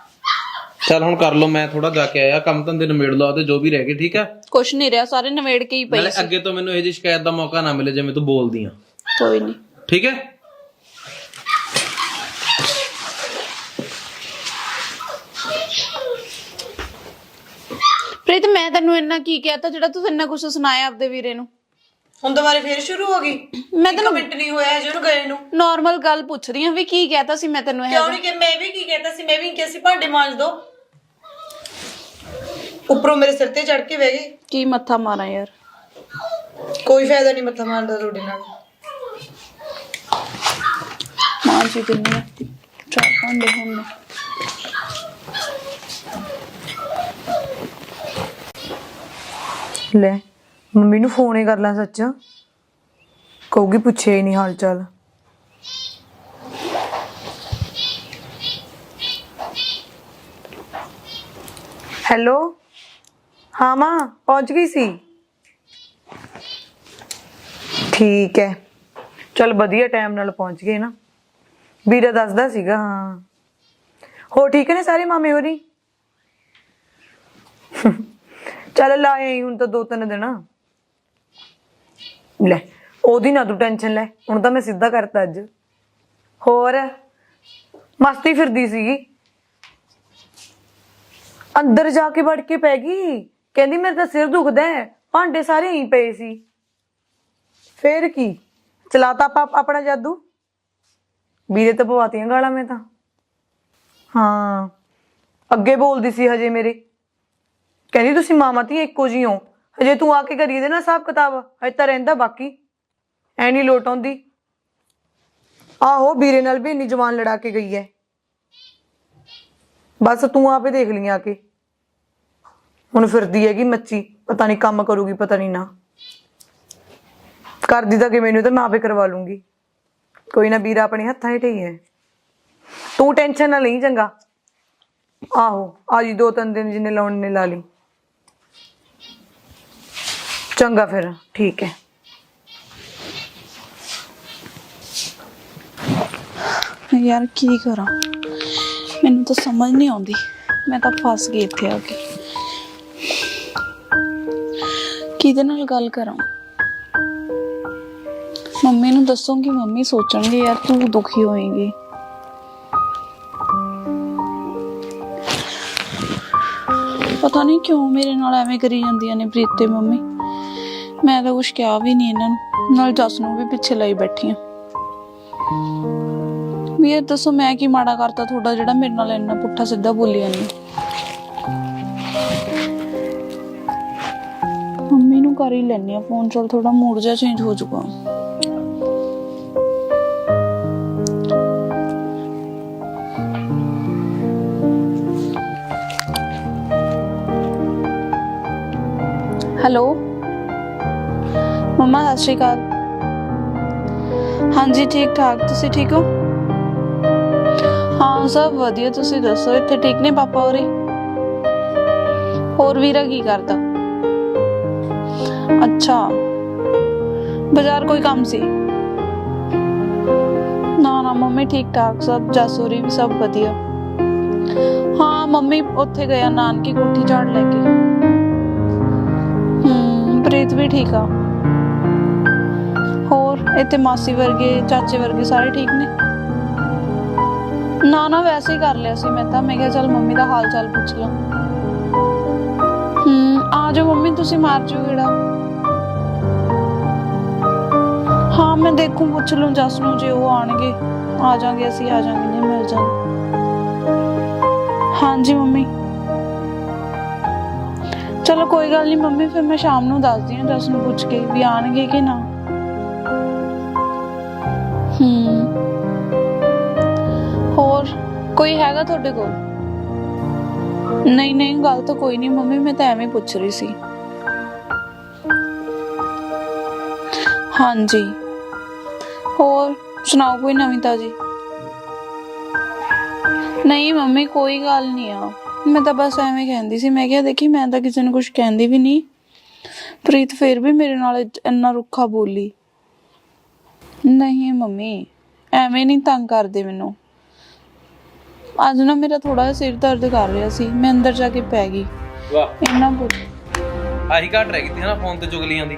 ਚੱਲ ਹੁਣ ਕਰ ਲਓ ਮੈਂ ਥੋੜਾ ਜਾ ਕੇ ਆਇਆ ਕੰਮ ਧੰਦੇ ਨਿਬੇੜ ਲਓ ਤੇ ਜੋ ਵੀ ਰਹਿ ਗਏ ਠੀਕ ਹੈ? ਕੁਛ ਨਹੀਂ ਰਿਹਾ ਸਾਰੇ ਨਵੇੜ ਕੇ ਹੀ ਪਈ ਨਾਲੇ ਅੱਗੇ ਤੋਂ ਮੈਨੂੰ ਇਹ ਜੀ ਸ਼ਿਕਾਇਤ ਦਾ ਮੌਕਾ ਨਾ ਮਿਲੇ ਜਿਵੇਂ ਤੂੰ ਬੋਲਦੀ ਆ। ਕੋਈ ਨਹੀਂ ਠੀਕ ਹੈ? ਪ੍ਰੀਤ ਮੈਂ ਤੈਨੂੰ ਇੰਨਾ ਕੀ ਕਹਿ ਤਾ ਜਿਹੜਾ ਤੂੰ ਇੰਨਾ ਕੁਝ ਸੁਣਾਇਆ ਆਪਦੇ ਵੀਰੇ ਨੂੰ। ਹੁਣ ਦੁਬਾਰੇ ਫੇਰ ਸ਼ੁਰੂ ਹੋ ਗਈ? ਮੈਂ ਇੱਕ ਮਿੰਟ ਨਹੀਂ ਹੋਇਆ ਜੇ ਉਹਨੂੰ ਗਏ ਨੂੰ। ਨਾਰਮਲ ਗੱਲ ਪੁੱਛ ਰਹੀ ਹਾਂ ਵੀ ਕੀ ਕਹਿਤਾ ਸੀ ਮੈਂ ਤੈਨੂੰ ਇਹ ਕਿਉਂ ਨਹੀਂ ਕਿ ਮੈਂ ਵੀ ਕੀ ਕਹਿੰਦਾ ਸੀ ਮੈਂ ਵੀ ਕਿਹਾ ਸੀ ਭਾਂਡੇ ਮਾਂਜ ਦੋ। ਉੱਪਰੋਂ ਮੇਰੇ ਸਿਰ ਤੇ ਚੜ ਕੇ ਬਹਿ ਗਏ ਕੀ ਮੱਥਾ ਮਾਰਾਂ ਯਾਰ? ਕੋਈ ਫਾਇਦਾ ਨਹੀਂ ਮੱਥਾ ਮਾਰਦਾ ਤੁਹਾਡੇ ਨਾਲ। ਮਾਂ ਜੀ ਆ ਚਾਰ ਭਾਂਡੇ ਹੁਣ ਲੈ ਮੰਮੀ ਨੂੰ ਫੋਨ ਹੀ ਕਰ ਲਾਂ ਸੱਚ। ਕਹੂਗੀ ਪੁੱਛਿਆ ਹੀ ਨਹੀਂ ਹਾਲ ਚਾਲ ਹੈਲੋ? ਹਾਂ ਮਾਂ, ਪਹੁੰਚ ਗਈ ਸੀ। ਠੀਕ ਹੈ। ਚਲ ਵਧੀਆ ਟਾਈਮ ਨਾਲ ਪਹੁੰਚ ਗਏ ਨਾ। ਵੀਰਾ ਦੱਸਦਾ ਸੀਗਾ, ਹਾਂ। ਹੋ ਠੀਕ ਨੇ ਸਾਰੇ ਮਾਮੇ ਹੋਰੀ? ਚੱਲ ਲਾਏ ਹੁਣ ਤਾਂ ਦੋ ਤਿੰਨ ਦਿਨ। ਲੈ, ਉਹਦੀ ਨਾ ਤੂੰ ਟੈਨਸ਼ਨ ਲੈ, ਹੁਣ ਤਾਂ ਮੈਂ ਸਿੱਧਾ ਕਰਤਾ ਅੱਜ। ਹੋਰ, ਮਸਤੀ ਫਿਰਦੀ ਸੀਗੀ। ਅੰਦਰ ਜਾ ਕੇ ਵੜ ਕੇ ਪੈ ਗਈ। ਕਹਿੰਦੀ, ਮੇਰੇ ਤਾਂ ਸਿਰ ਦੁਖਦਾ ਹੈ, ਭਾਂਡੇ ਸਾਰੇ ਹੀ ਪਏ ਸੀ। ਫੇਰ ਕੀ? ਚਲਾਤਾ ਆਪਾਂ ਆਪਣਾ ਜਾਦੂ? ਵੀਰੇ ਤਾਂ ਪਵਾਤੀਆਂ ਗਾਲਾਂ ਮੈਂ ਤਾਂ। ਹਾਂ, ਅੱਗੇ ਬੋਲਦੀ ਸੀ ਹਜੇ ਮੇਰੇ। ਕਹਿੰਦੀ ਤੁਸੀਂ ਮਾਮਾ ਧੀ ਇੱਕੋ ਜੀ ਹੋ। ਹਜੇ ਤੂੰ ਆ ਕੇ ਕਰੀ ਦੇ ਨਾ ਹਿਸਾਬ ਕਿਤਾਬ। ਹਜੇ ਤਾਂ ਰਹਿੰਦਾ ਬਾਕੀ। ਐ ਨਹੀਂ ਲੋਟ ਆਉਂਦੀ। ਆਹੋ, ਵੀਰੇ ਨਾਲ ਵੀ ਇੰਨੀ ਜਵਾਨ ਲੜਾ ਕੇ ਗਈ ਐ। ਬਸ ਤੂੰ ਆਪੇ ਦੇਖ ਲਈ ਆ ਕੇ। ਹੁਣ ਫਿਰਦੀ ਹੈਗੀ ਮੱਚੀ। ਪਤਾ ਨਹੀਂ ਕੰਮ ਕਰੂਗੀ, ਪਤਾ ਨਹੀਂ ਨਾ। ਕਰਦੀ ਤਾਂ ਕਿ ਮੈਨੂੰ ਤਾਂ ਮੈਂ ਆਪੇ ਕਰਵਾ ਲੂੰਗੀ। ਕੋਈ ਨਾ ਵੀਰਾ ਆਪਣੇ ਹੱਥਾਂ ਹੀ ਹੀ ਹੈ ਤੂੰ ਟੈਨਸ਼ਨ ਨਾ ਲਈ ਚੰਗਾ। ਆਹੋ ਆਜੀ ਦੋ ਤਿੰਨ ਦਿਨ ਜਿੰਨੇ ਲਾਉਣ ਨੇ ਲਾ ਲਈ। ਚੰਗਾ ਫਿਰ, ਠੀਕ ਹੈ। ਯਾਰ ਕੀ ਕਰਾਂ? ਮੈਨੂੰ ਤਾਂ ਸਮਝ ਨਹੀਂ ਆਉਂਦੀ। ਮੈਂ ਤਾਂ ਫਸ ਗਈ ਇੱਥੇ ਆ ਕੇ। ਕਿਹਦੇ ਨਾਲ ਗੱਲ ਕਰਾਂ? ਮੰਮੀ ਨੂੰ ਦੱਸੂਗੀ, ਮੰਮੀ ਸੋਚਣਗੇ, ਯਾਰ ਤੂੰ ਦੁਖੀ ਹੋਏਗੀ। ਪਤਾ ਨਹੀਂ ਕਿਉਂ ਮੇਰੇ ਨਾਲ ਐਵੇਂ ਕਰੀ ਜਾਂਦੀਆਂ ਨੇ ਪ੍ਰੀਤ ਤੇ ਮੰਮੀ। ਮੈਂ ਤਾਂ ਕੁਝ ਕਿਹਾ ਵੀ ਨਹੀਂ ਇਹਨਾਂ ਨੂੰ ਨਾਲ ਜਸ ਨੂੰ ਵੀ ਪਿੱਛੇ ਲਈ ਬੈਠੀ ਆ ਵੀ ਇਹ ਦੱਸੋ ਮੈਂ ਕੀ ਮਾੜਾ ਕਰਤਾ ਤੁਹਾਡਾ ਜਿਹੜਾ ਮੇਰੇ ਨਾਲ ਇੰਨਾ ਪੁੱਠਾ ਸਿੱਧਾ ਬੋਲੀ ਜਾਂਦੀ ਮੰਮੀ ਨੂੰ ਕਰ ਹੀ ਲੈਣੀ ਆ ਫੋਨ ਚਲ ਥੋੜਾ ਮੂਡ ਜਿਹਾ ਚੇਂਜ ਹੋ ਜਾਊਗਾ ਹੈਲੋ ਮੰਮਾ ਸਤਿ ਸ਼੍ਰੀ ਅਕਾਲ ਹਾਂਜੀ ਠੀਕ ਠਾਕ ਤੁਸੀਂ ਠੀਕ ਹੋ ਹਾਂ ਸਭ ਵਧੀਆ ਤੁਸੀਂ ਦੱਸੋ ਇੱਥੇ ਠੀਕ ਨੇ ਪਾਪਾ ਹੋਰੀ ਹੋਰ ਵੀਰਾ ਕੀ ਕਰਦਾ ਅੱਛਾ ਬਾਜ਼ਾਰ ਕੋਈ ਕੰਮ ਸੀ ਨਾ ਨਾ ਮੰਮੀ ਠੀਕ ਠਾਕ ਸਭ ਜਸੂਰੀ ਵੀ ਸਭ ਵਧੀਆ ਹਾਂ ਮੰਮੀ ਉੱਥੇ ਗਿਆ ਨਾਨਕੀ ਕੋਠੀ ਝਾੜ ਲੈ ਕੇ ਹੂੰ ਪ੍ਰੀਤ ਵੀ ਠੀਕ ਆ ਹੋਰ ਇੱਥੇ ਮਾਸੀ ਵਰਗੇ, ਚਾਚੇ ਵਰਗੇ ਸਾਰੇ ਠੀਕ ਨੇ। ਨਾ ਨਾ, ਵੈਸੇ ਹੀ ਕਰ ਲਿਆ ਸੀ ਮੈਂ ਤਾਂ। ਮੈਂ ਕਿਹਾ ਚੱਲ ਮੰਮੀ ਦਾ ਹਾਲ ਚਾਲ ਪੁੱਛ ਲਾਂ। ਹੂੰ, ਆ ਜਾਓ ਮੰਮੀ, ਤੁਸੀਂ ਮਾਰ ਜਾਓ ਕਿਹੜਾ ਹਾਂ, ਮੈਂ ਦੇਖੂ, ਪੁੱਛ ਲੂੰ, ਜਸ ਨੂੰ ਜੇ ਉਹ ਆਣਗੇ ਆ ਜਾਾਂਗੇ ਅਸੀਂ, ਆ ਜਾਾਂਗੇ, ਨਹੀਂ ਮਿਲ ਜਾਣ। ਹਾਂਜੀ ਮੰਮੀ। ਚਲੋ ਕੋਈ ਗੱਲ ਨਹੀਂ, ਮੰਮੀ, ਫਿਰ ਮੈਂ ਸ਼ਾਮ ਨੂੰ ਦੱਸਦੀ ਹਾਂ ਜਸ ਨੂੰ ਪੁੱਛ ਕੇ ਵੀ ਆਣਗੇ ਕਿ ਨਾ। ਕੋਈ ਹੈਗਾ ਤੁਹਾਡੇ ਕੋਲ? ਨਹੀਂ ਨਹੀਂ, ਗੱਲ ਤਾਂ ਕੋਈ ਨਹੀਂ ਮੰਮੀ, ਮੈਂ ਤਾਂ ਐਵੇਂ ਹੀ ਪੁੱਛ ਰਹੀ ਸੀ। ਹਾਂਜੀ। ਹੋਰ, ਸੁਣਾਓ ਕੋਈ ਨਵੀਂ ਤਾਜੀ? ਨਹੀਂ ਮੰਮੀ, ਕੋਈ ਗੱਲ ਨਹੀਂ ਆ। ਮੈਂ ਤਾਂ ਬਸ ਐਵੇਂ ਕਹਿੰਦੀ ਸੀ, ਮੈਂ ਕਿਹਾ ਦੇਖੀ, ਮੈਂ ਤਾਂ ਕਿਸੇ ਨੂੰ ਕੁਝ ਕਹਿੰਦੀ ਵੀ ਨਹੀਂ। ਪ੍ਰੀਤ ਫੇਰ ਵੀ ਮੇਰੇ ਨਾਲ ਇੰਨਾ ਰੁੱਖਾ ਬੋਲੀ। ਨਹੀਂ ਮੰਮੀ, ਐਵੇਂ ਨਹੀਂ ਤੰਗ ਕਰਦੇ ਮੈਨੂੰ। ਅੱਜ ਨਾ ਮੇਰਾ ਥੋੜਾ ਜਿਹਾ ਸਿਰ ਦਰਦ ਕਰ ਰਿਹਾ ਸੀ ਮੈਂ ਅੰਦਰ ਜਾ ਕੇ ਪੈ ਗਈ। ਵਾਹ। ਇੰਨਾ ਬੋਲ ਆਹੀ ਘਟ ਰਹਿ ਗਈ ਸੀ ਨਾ ਫੋਨ ਤੇ ਚੁਗਲੀਆਂ ਦੀ।